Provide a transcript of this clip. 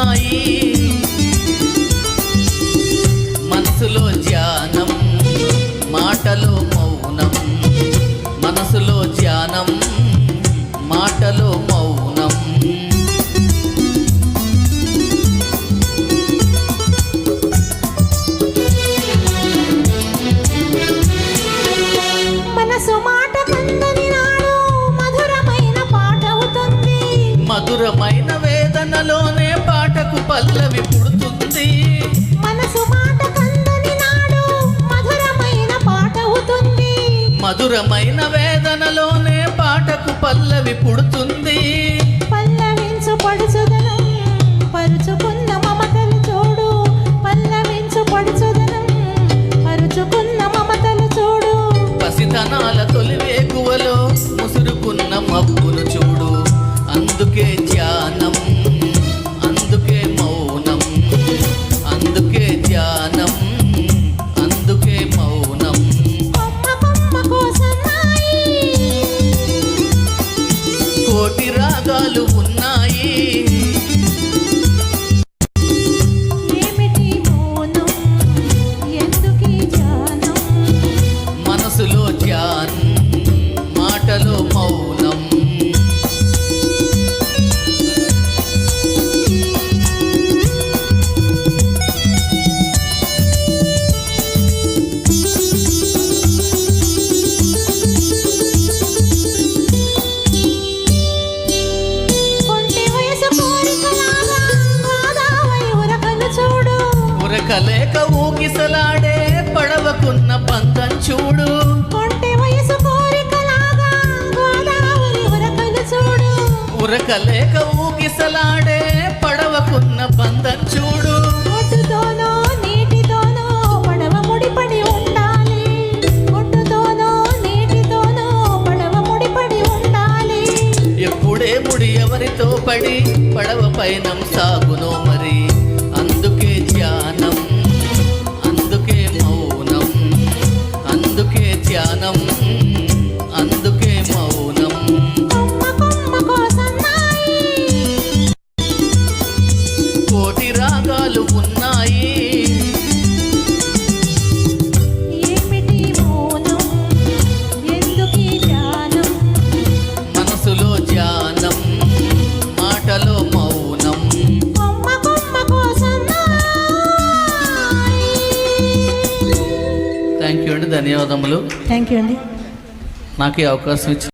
ఉన్నాయి. మనసులో ధ్యానం మాటలో మౌనం. మనసులో ధ్యానం మాటలో పల్లవి పుడుతుంది. మనసు మాట కందని నాడు మధురమైన పాట అవుతుంది. మధురమైన వేదనలోనే పాటకు పల్లవి పుడుతుంది. పల్లవించు పడుచుదనం ఉరకలేక ఊగిసలాడే పడవకున్న పంతం చూడు. ఉరకలేక ఊగిసలాడే పడవకున్న బంధం చూడు. ఒడ్డుతోనో నీటితోనో పడవ ముడిపడి ఉండాలి. ఒడ్డుతోనో నీటితోనో పడవ ముడిపడి ఉండాలి. ఎప్పుడే ముడి ఎవరితో పడి పడవ పయనం సాగునో మరి. కోటి రాగాలు ఉన్నాయి. ఏమిటి మౌనం? ఎందుకీ ధ్యానం? మనసులో ధ్యానం మాటలో మౌనం. థ్యాంక్ యూ అండి ధన్యవాదములు. థ్యాంక్ యూ అండి. నాకు ఈ అవకాశం ఇచ్చిన